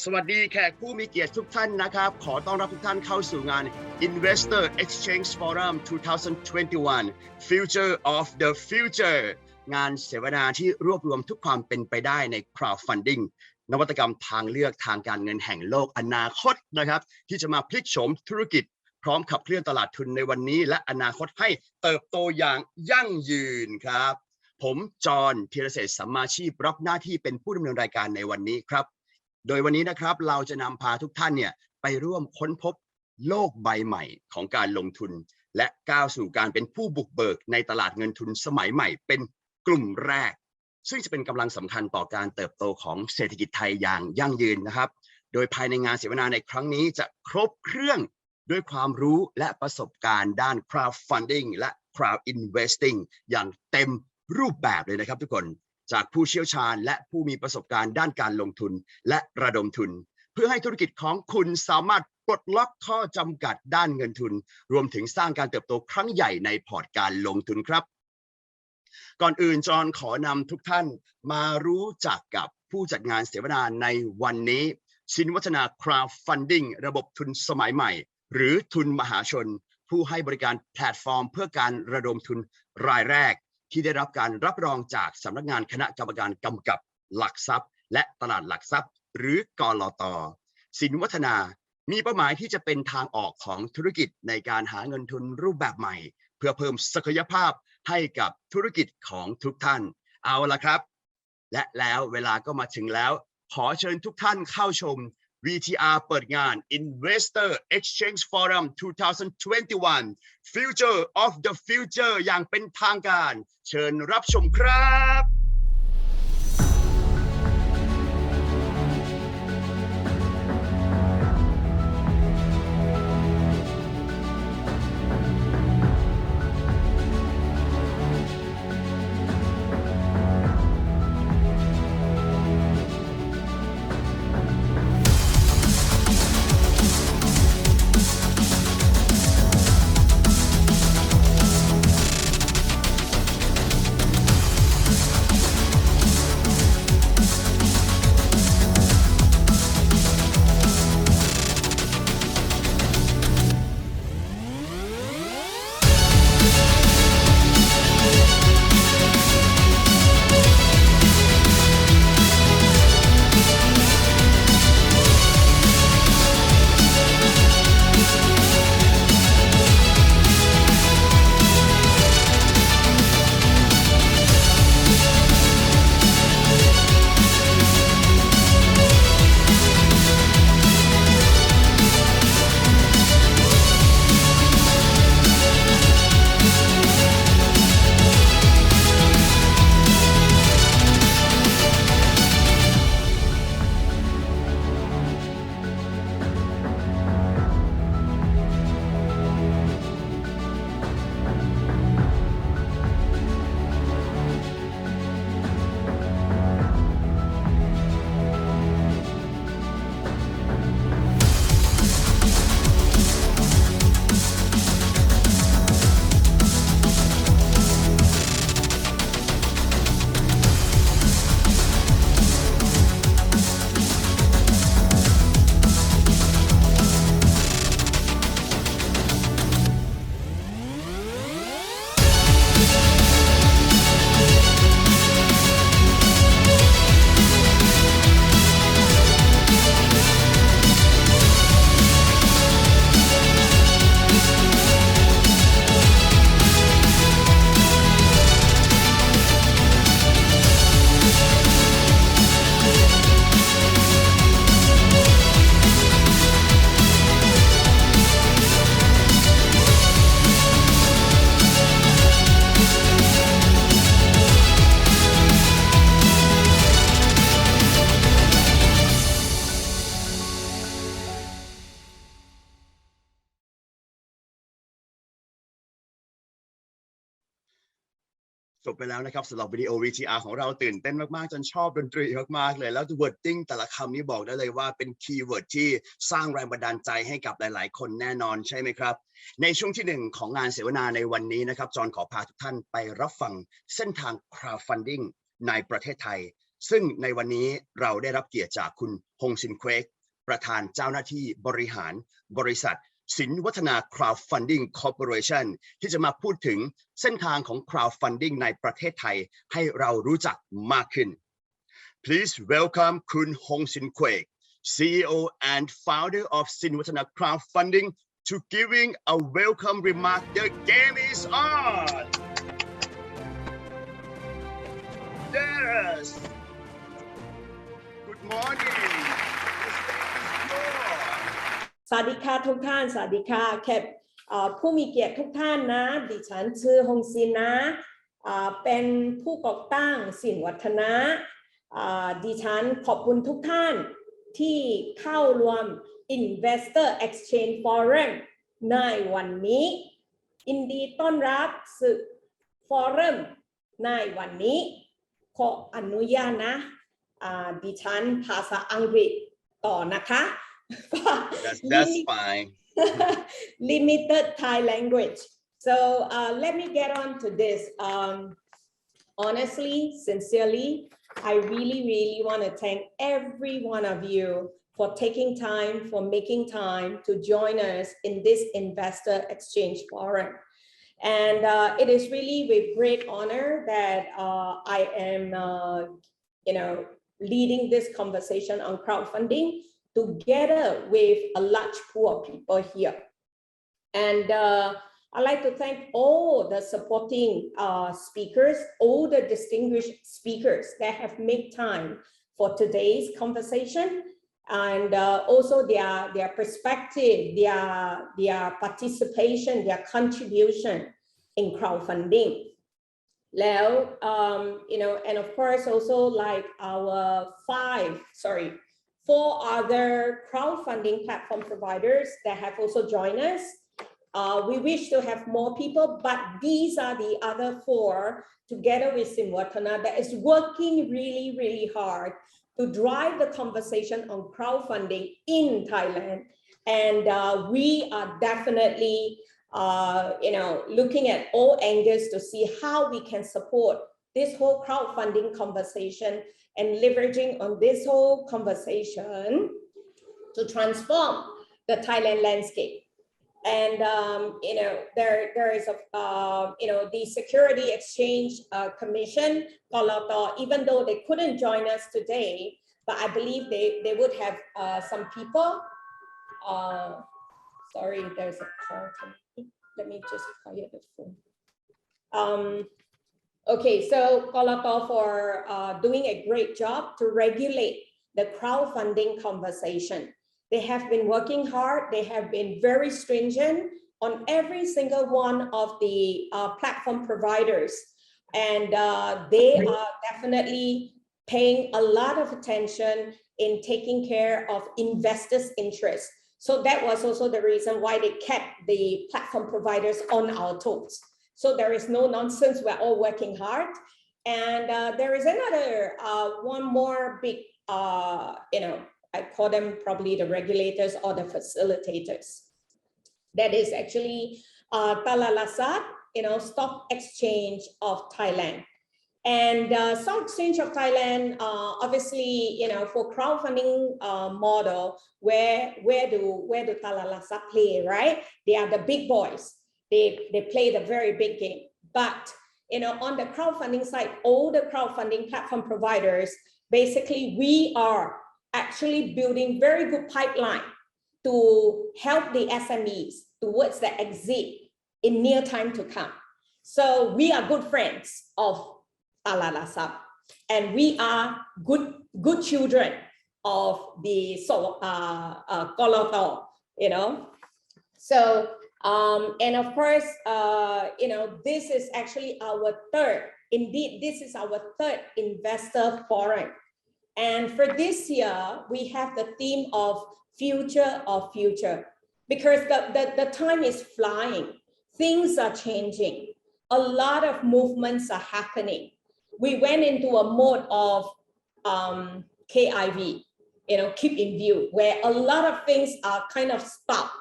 สวัสดีแขกผู้มีเกียรติทุกท่านนะครับ ขอต้อนรับทุกท่านเข้าสู่งาน Investor Exchange Forum 2021 Future of the Future งานเสวนาที่รวบรวมทุกความเป็นไปได้ใน crowdfunding นวัตกรรมทางเลือกทางการเงินแห่งโลกอนาคตนะครับ ที่จะมาพลิกโฉมธุรกิจ พร้อมขับเคลื่อนตลาดทุนในวันนี้ และอนาคตให้เติบโตอย่างยั่งยืนครับ ผมจอห์นธีรเศรษสัมมาชีพรับหน้าที่เป็นผู้ดำเนินรายการในวันนี้ครับ โดยวันนี้นะครับเราจะนำพาทุกท่านเนี่ยไปร่วมค้นพบโลกใบใหม่ของการลงทุน และก้าวสู่การเป็นผู้บุกเบิกในตลาดเงินทุนสมัยใหม่ เป็นกลุ่มแรก ซึ่งจะเป็นกำลังสำคัญต่อการเติบโตของเศรษฐกิจไทยอย่างยั่งยืนนะครับ โดยภายในงานเสวนาในครั้งนี้จะครบเครื่องด้วยความรู้และประสบการณ์ด้าน crowdfunding และ crowd investing อย่างเต็มรูปแบบเลยนะครับทุกคน จากผู้เชี่ยวชาญ และผู้มีประสบการณ์ด้านการลงทุนและระดมทุน เพื่อให้ธุรกิจของคุณสามารถปลดล็อกข้อจำกัดด้านเงินทุน รวมถึงสร้างการเติบโตครั้งใหญ่ในพอร์ตการลงทุนครับ ก่อนอื่นจอห์นขอนำทุกท่านมารู้จักกับผู้จัดงานเสวนาในวันนี้สินวัฒนา crowdfunding ระบบทุนสมัยใหม่ หรือทุนมหาชน ผู้ให้บริการแพลตฟอร์มเพื่อการระดมทุนรายแรก ที่ได้รับการรับรองจากสำนักงานคณะกรรมการกำกับหลักทรัพย์ และตลาดหลักทรัพย์ หรือกลตสินวัฒนามีเป้าหมายที่จะเป็นทางออกของธุรกิจในการหาเงินทุนรูปแบบใหม่ เพื่อเพิ่มศักยภาพให้กับธุรกิจของทุกท่าน เอาละครับ และแล้วเวลาก็มาถึงแล้ว ขอเชิญทุกท่านเข้าชม VTR เปิดงาน Investor Exchange Forum 2021 Future of the Future อย่างเป็นทางการ เชิญรับชมครับ บไปแล้วนะครับสำหรับวิดีโอ VTR ของเราตื่นเต้นมาก ๆ จนชอบดนตรีมาก ๆ เลย แล้ว wording แต่ละคำนี้บอกได้เลยว่าเป็นคีย์เวิร์ดที่สร้างแรงบันดาลใจให้กับหลาย ๆ คนแน่นอนใช่ไหมครับ ในช่วงที่หนึ่งของงานเสวนาในวันนี้นะครับ จอห์นขอพาทุกท่านไปรับฟังเส้นทาง crowdfunding ในประเทศไทย ซึ่งในวันนี้เราได้รับเกียรติจากคุณฮงซินเควกประธานเจ้าหน้าที่บริหารบริษัท สินวัฒนา Crowdfunding Corporation ที่จะมาพูดถึงเส้นทางของ crowdfunding ในประเทศไทยให้เรารู้จักมากขึ้น Please welcome คุณฮงซินเควก CEO and founder of Sinwatana Crowdfunding to giving a welcome remark. The game is on. Yes. Good morning. The stage is yours. สวัสดีค่ะทุกท่านสวัสดีค่ะแขกเอ่อผู้มีเกียรติทุกท่านนะ ดิฉันชื่อฮงซินนะเป็นผู้ก่อตั้งสินวัฒนะดิฉันขอบคุณทุกท่านที่เข้ารวม Investor Exchange Forum ในวันนี้ยินดีต้อนรับสื่อฟอรัมในวันนี้ ขออนุญาตนะดิฉันภาษาอังกฤษต่อนะคะ That's, that's fine. limited Thai language. So uh, let me get on to this. Um, honestly, sincerely, I really, really want to thank every one of you for taking time, for making time to join us in this investor exchange forum. And uh, it is really with great honor that uh, I am, uh, you know, leading this conversation on crowdfunding together with a large pool of people here. And uh, I'd like to thank all the supporting uh, speakers, all the distinguished speakers that have made time for today's conversation and uh, also their, their perspective, their, their participation, their contribution in crowdfunding. Now, um, you know, and of course also like our five, sorry, four other crowdfunding platform providers that have also joined us. Uh, we wish to have more people, but these are the other four together with Simwatana that is working really, really hard to drive the conversation on crowdfunding in Thailand. And uh, we are definitely, uh, you know, looking at all angles to see how we can support this whole crowdfunding conversation and leveraging on this whole conversation to transform the Thailand landscape. And um, you know, there there is a uh, you know the Security Exchange uh, Commission, even though they couldn't join us today, but I believe they they would have uh, some people. Uh, sorry, there's a call. Let me just quiet the phone. Um, Okay, so Koloto for uh, doing a great job to regulate the crowdfunding conversation. They have been working hard. They have been very stringent on every single one of the uh, platform providers. And uh, they are definitely paying a lot of attention in taking care of investors' interests. So that was also the reason why they kept the platform providers on our toes. So there is no nonsense. We're all working hard. And uh, there is another uh, one more big, uh, you know, I call them probably the regulators or the facilitators. That is actually uh, Talalasat, you know, Stock Exchange of Thailand. And uh, Stock Exchange of Thailand, uh, obviously, you know, for crowdfunding uh, model, where where do where do Talalasat play, right? They are the big boys they, they play the very big game. But you know, on the crowdfunding side, all the crowdfunding platform providers, basically, we are actually building very good pipeline to help the SMEs towards the exit in near time to come. So we are good friends of Alalasap, and we are good good children of the so uh, uh, you know. So um, and of course, uh, you know, this is actually our third, indeed, this is our third investor forum. And for this year, we have the theme of future of future because the, the, the time is flying. Things are changing. A lot of movements are happening. We went into a mode of um, KIV, you know, keep in view, where a lot of things are kind of stuck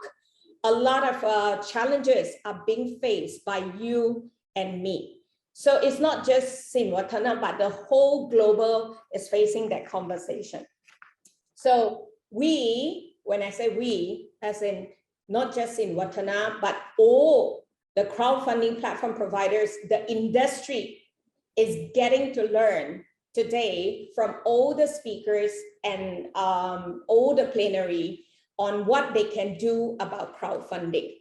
a lot of uh, challenges are being faced by you and me. So it's not just Sinwatana, but the whole global is facing that conversation. So we, when I say we, as in not just in Watana, but all the crowdfunding platform providers, the industry is getting to learn today from all the speakers and um, all the plenary on what they can do about crowdfunding.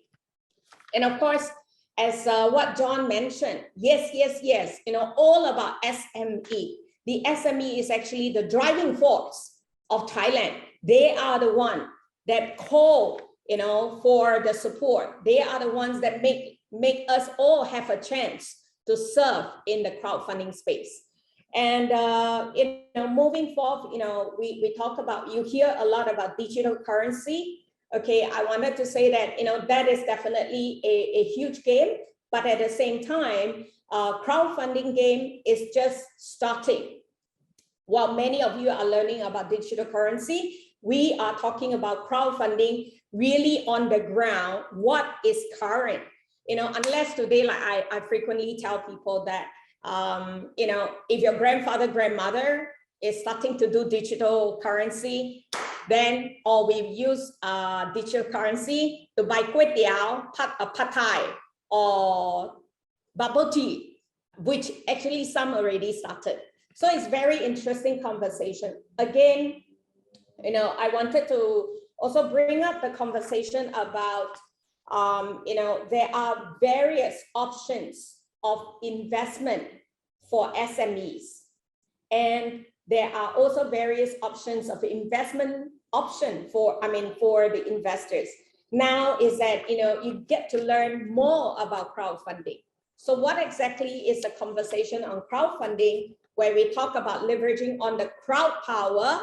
And of course, as uh, what John mentioned, yes, yes, yes, you know, all about SME. The SME is actually the driving force of Thailand. They are the one that call, you know, for the support. They are the ones that make make us all have a chance to serve in the crowdfunding space. And uh, you know, moving forward, you know, we we talk about you hear a lot about digital currency. Okay, I wanted to say that you know that is definitely a, a huge game, but at the same time, uh, crowdfunding game is just starting. While many of you are learning about digital currency, we are talking about crowdfunding really on the ground. What is current? You know, unless today, like I, I frequently tell people that um, you know, if your grandfather, grandmother is starting to do digital currency, then or we use uh, digital currency to buy kway teow, pat, uh, pad thai, or bubble tea, which actually some already started. So it's very interesting conversation. Again, you know, I wanted to also bring up the conversation about, um, you know, there are various options of investment for SMEs. And there are also various options of investment option for, I mean, for the investors. Now is that, you know, you get to learn more about crowdfunding. So what exactly is the conversation on crowdfunding where we talk about leveraging on the crowd power,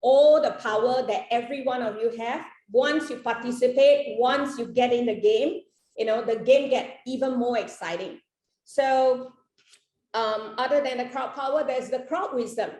all the power that every one of you have. Once you participate, once you get in the game, you know, the game get even more exciting. So um, other than the crowd power, there's the crowd wisdom.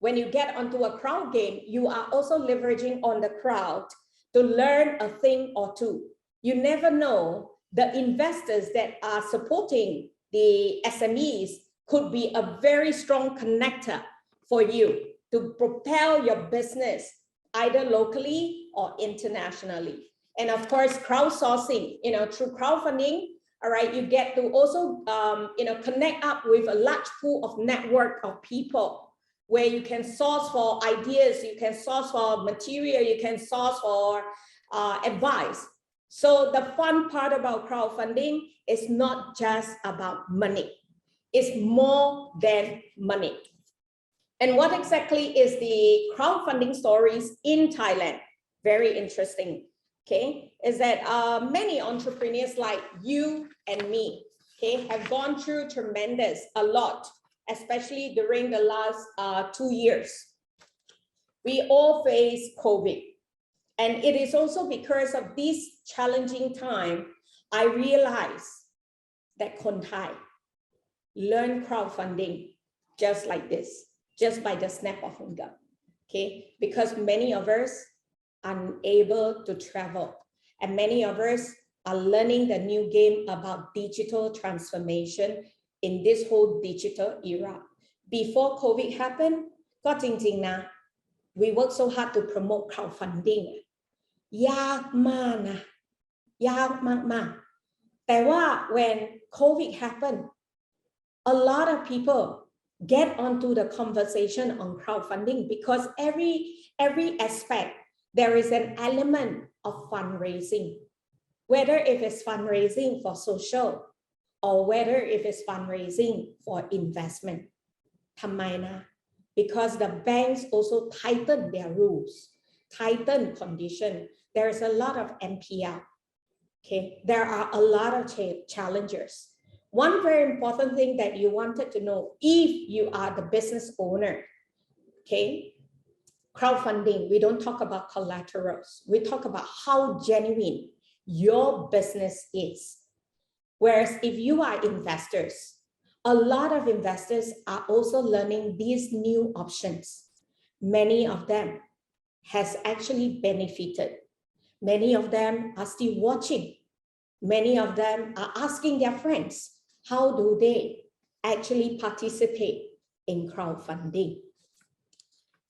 When you get onto a crowd game, you are also leveraging on the crowd to learn a thing or two. You never know the investors that are supporting the SMEs could be a very strong connector for you to propel your business either locally or internationally. And of course, crowdsourcing, you know, through crowdfunding, all right, you get to also, um, you know, connect up with a large pool of network of people where you can source for ideas, you can source for material, you can source for uh, advice. So the fun part about crowdfunding is not just about money. It's more than money. And what exactly is the crowdfunding stories in Thailand? Very interesting okay, is that uh, many entrepreneurs like you and me, okay, have gone through tremendous, a lot, especially during the last uh, two years. We all face COVID. And it is also because of this challenging time, I realized that Kontai learn crowdfunding just like this, just by the snap of finger. Okay, because many of us unable to travel. And many of us are learning the new game about digital transformation in this whole digital era. Before COVID happened, ก็จริงๆนะ we work so hard to promote crowdfunding ยากมากนะ ยากมากๆ แต่ว่า when COVID happened a lot of people get onto the conversation on crowdfunding because every every aspect there is an element of fundraising, whether if it's fundraising for social or whether if it's fundraising for investment. ทำไมนะ Because the banks also tighten their rules, tighten condition. There is a lot of NPL. Okay, there are a lot of cha- challenges. One very important thing that you wanted to know if you are the business owner, okay, crowdfunding, we don't talk about collaterals. We talk about how genuine your business is. Whereas if you are investors, a lot of investors are also learning these new options. Many of them has actually benefited. Many of them are still watching. Many of them are asking their friends, how do they actually participate in crowdfunding?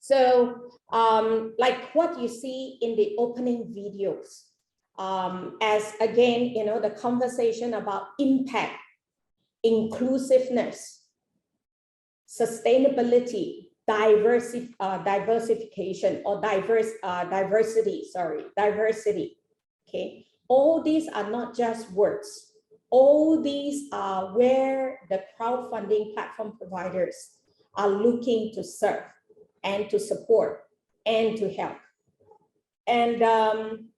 So um, like what you see in the opening videos, um, as again, you know, the conversation about impact, inclusiveness, sustainability, uh, diversification or diverse uh, diversity, sorry, diversity. Okay, all these are not just words. All these are where the crowdfunding platform providers are looking to serve and to support and to help. And um,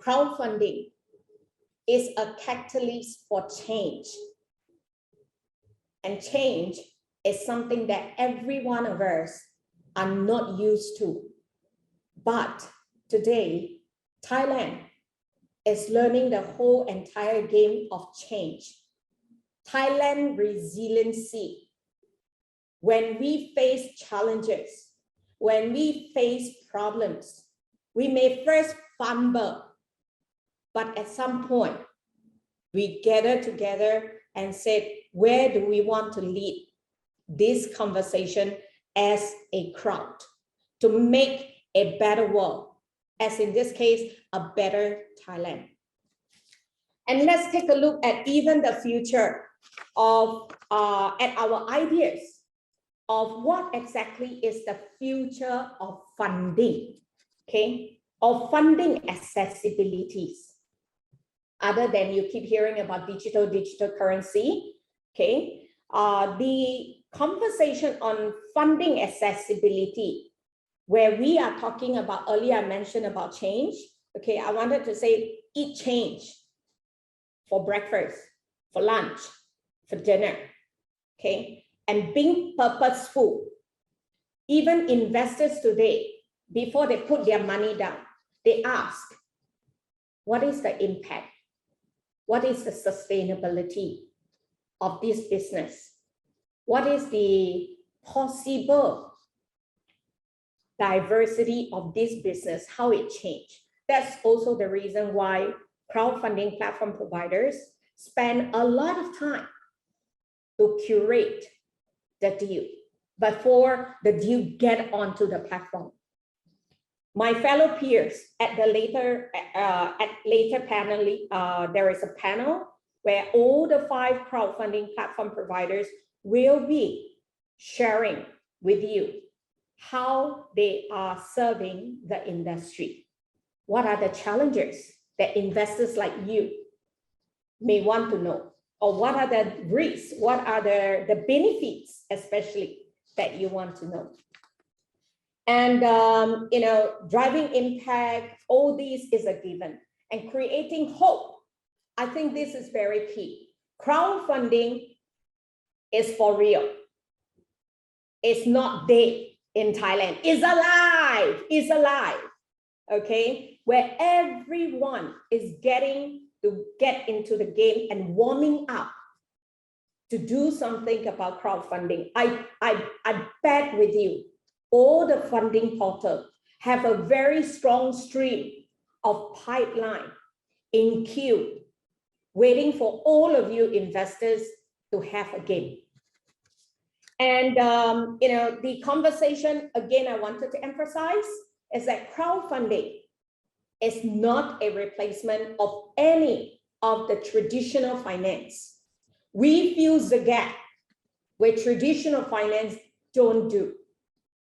crowdfunding is a catalyst for change. And change is something that every one of us are not used to. But today, Thailand is learning the whole entire game of change. Thailand resiliency. When we face challenges, when we face problems, we may first fumble, but at some point, we gather together and said, where do we want to lead this conversation as a crowd to make a better world, as in this case, a better Thailand. And let's take a look at even the future of, uh, at our ideas of what exactly is the future of funding, okay? Of funding accessibilities. Other than you keep hearing about digital, digital currency, okay? Uh, the conversation on funding accessibility, where we are talking about, earlier I mentioned about change, okay? I wanted to say eat change for breakfast, for lunch, for dinner, okay? And being purposeful. Even investors today, before they put their money down, they ask, what is the impact? What is the sustainability of this business? What is the possible diversity of this business, how it changed? That's also the reason why crowdfunding platform providers spend a lot of time to curate the deal before the deal get onto the platform. My fellow peers at the later uh, at later panel, uh, there is a panel where all the five crowdfunding platform providers will be sharing with you how they are serving the industry. What are the challenges that investors like you may want to know? Or what are the risks, what are the, the benefits, especially that you want to know. And, um, you know, driving impact, all these is a given and creating hope. I think this is very key. Crowdfunding is for real. It's not dead in Thailand. It's alive. It's alive. Okay. Where everyone is getting to get into the game and warming up to do something about crowdfunding. I, I, I bet with you, all the funding portal have a very strong stream of pipeline in queue, waiting for all of you investors to have a game. And, um, you know, the conversation, again, I wanted to emphasize is that crowdfunding is not a replacement of any of the traditional finance. We fill the gap where traditional finance don't do.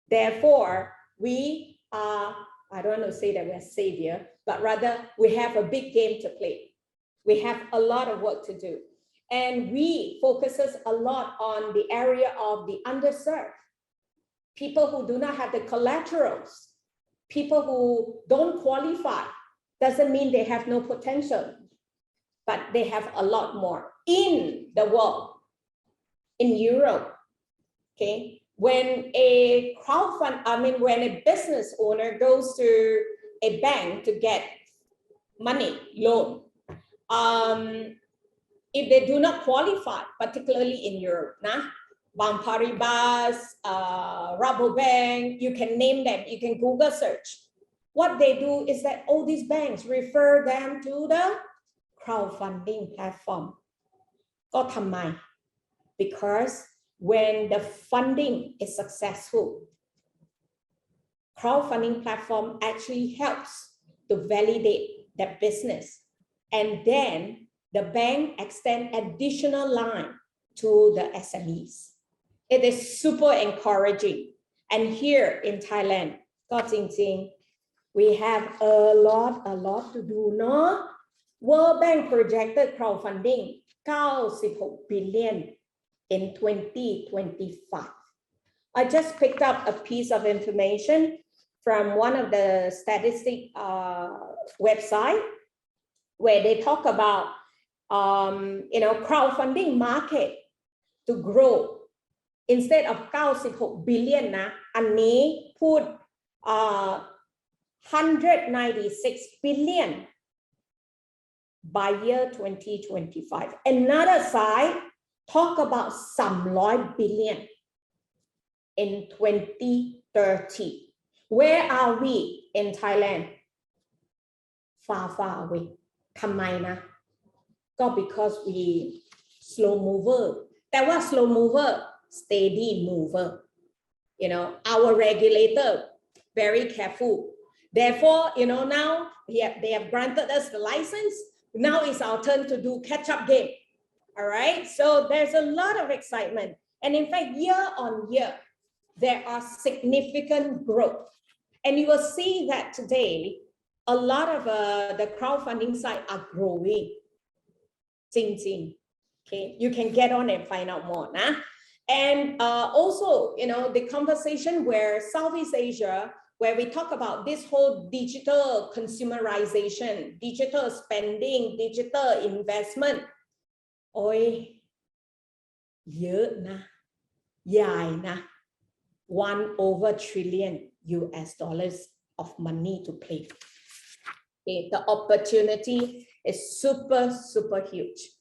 Therefore, we are, I don't want to say that we're savior, but rather we have a big game to play. We have a lot of work to do. And we focuses a lot on the area of the underserved, people who do not have the collaterals people who don't qualify doesn't mean they have no potential, but they have a lot more in the world, in Europe. Okay, when a crowdfund, I mean, when a business owner goes to a bank to get money, loan, um, if they do not qualify, particularly in Europe, nah, Bang Paribas, uh, Rabobank, you can name them, you can Google search. What they do is that all these banks refer them to the crowdfunding platform. ก็ทำไม because when the funding is successful crowdfunding platform actually helps to validate the business and then the bank extend additional line to the SMEs. it is super encouraging. And here in Thailand, Go Jing, we have a lot, a lot to do, no? World Bank projected crowdfunding 96 billion in 2025. I just picked up a piece of information from one of the statistic uh, website where they talk about um, you know crowdfunding market to grow instead of 96 billion นะ อันนี้พูดเอ่อ196 billion by year 2025. Another side talk about some 100 billion in 2030. Where are we in Thailand? Far, far away. ทำไมนะ ก็ because we slow mover แต่ว่า slow mover steady mover. You know, our regulator, very careful. Therefore, you know, now yeah, they have granted us the license. Now it's our turn to do catch-up game. All right. So there's a lot of excitement. And in fact, year on year, there are significant growth. And you will see that today, a lot of uh, the crowdfunding site are growing. Jing Okay, you can get on and find out more. Nah? and uh, also you know the conversation where Southeast Asia where we talk about this whole digital consumerization digital spending digital investment โอ้ยเยอะนะ ใหญ่นะ one over trillion US dollars of money to play Okay, the opportunity is super, super huge.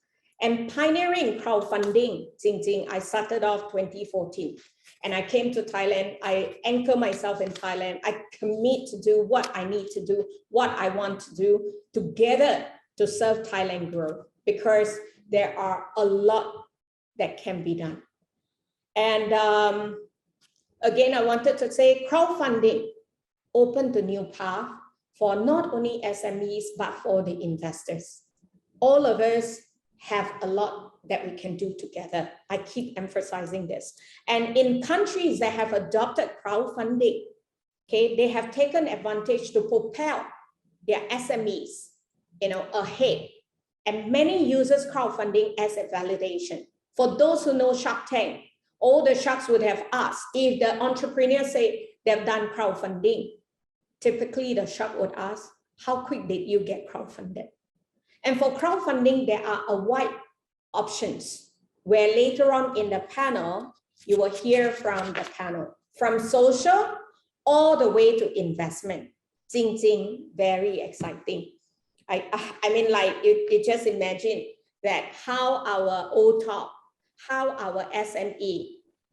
And pioneering crowdfunding, Jing Jing, I started off 2014 and I came to Thailand. I anchor myself in Thailand. I commit to do what I need to do, what I want to do together to serve Thailand grow because there are a lot that can be done. And um, again, I wanted to say crowdfunding opened the new path for not only SMEs, but for the investors. All of us have a lot that we can do together. I keep emphasizing this. And in countries that have adopted crowdfunding, okay, they have taken advantage to propel their SMEs, you know, ahead. And many uses crowdfunding as a validation. For those who know Shark Tank, all the sharks would have asked if the entrepreneur say they've done crowdfunding, typically the shark would ask, how quick did you get crowdfunded? And for crowdfunding, there are a wide options where later on in the panel, you will hear from the panel, from social all the way to investment. Jing Jing, very exciting. I, ah, I mean, like, you, you just imagine that how our OTOP, how our SME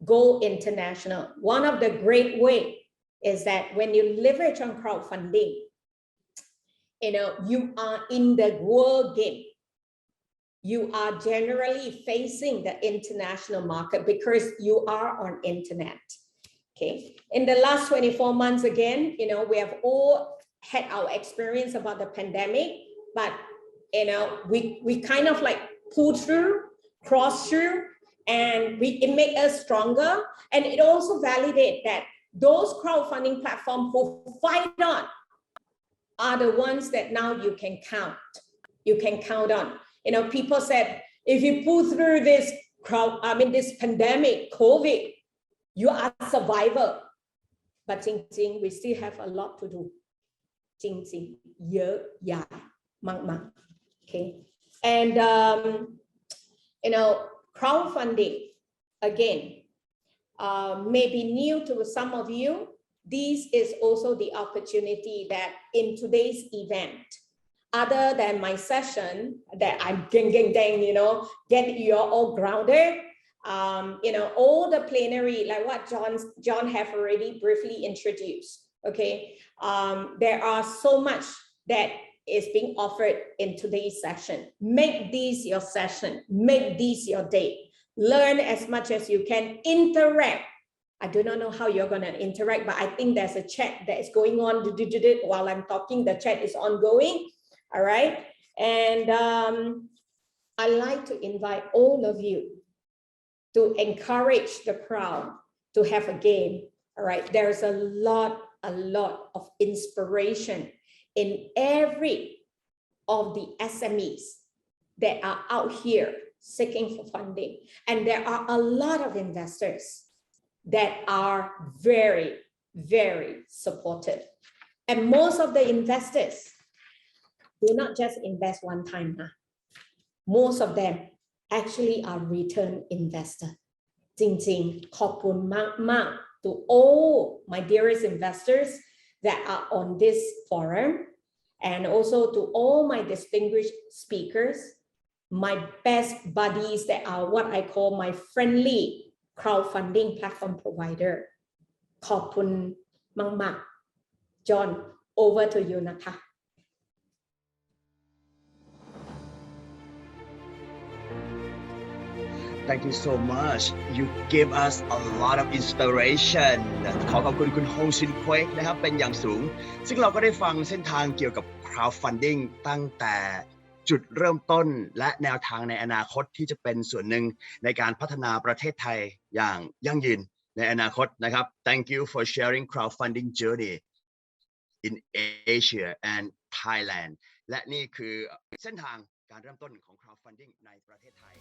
go international. One of the great way is that when you leverage on crowdfunding, you know, you are in the world game. You are generally facing the international market because you are on internet. Okay. In the last 24 months, again, you know, we have all had our experience about the pandemic, but you know, we we kind of like pull through, cross through, and we it make us stronger. And it also validate that those crowdfunding platforms who fight on are the ones that now you can count. You can count on. You know, people said, if you pull through this crowd, I mean, this pandemic, COVID, you are a survivor. But Jing Jing, we still have a lot to do. Jing Jing, yeah, yeah, mang mang. Okay. And, um, you know, crowdfunding, again, uh, may be new to some of you, this is also the opportunity that in today's event, other than my session that I'm gang gang gang, you know, get you all grounded. Um, you know, all the plenary, like what John John have already briefly introduced. Okay, um, there are so much that is being offered in today's session. Make this your session, make this your day. Learn as much as you can, interact. I do not know how you're going to interact, but I think there's a chat that is going on while I'm talking. The chat is ongoing. All right. And um, I like to invite all of you to encourage the crowd to have a game. All right. There's a lot, a lot of inspiration in every of the SMEs that are out here seeking for funding. And there are a lot of investors that are very, very supportive. And most of the investors do not just invest one time. Huh? Most of them actually are return investor. Jing Jing, Kopun, Mark, to all my dearest investors that are on this forum and also to all my distinguished speakers, my best buddies that are what I call my friendly crowdfunding platform provider. ขอบคุณมากๆ John over to you นะคะ Thank you so much. You give us a lot of inspiration. ขอขอบคุณคุณโฮซินควกนะครับเป็นอย่างสูง ซึ่งเราก็ได้ฟังเส้นทางเกี่ยวกับ crowdfunding ตั้งแต่จุดเริ่มต้นและแนวทางในอนาคตที่จะเป็นส่วนหนึ่งในการพัฒนาประเทศไทย อย่างยั่งยืนในอนาคตนะครับ Thank you for sharing crowdfunding journey in Asia and Thailand และนี่คือเส้นทางการเริ่มต้นของ crowdfunding ในประเทศไทย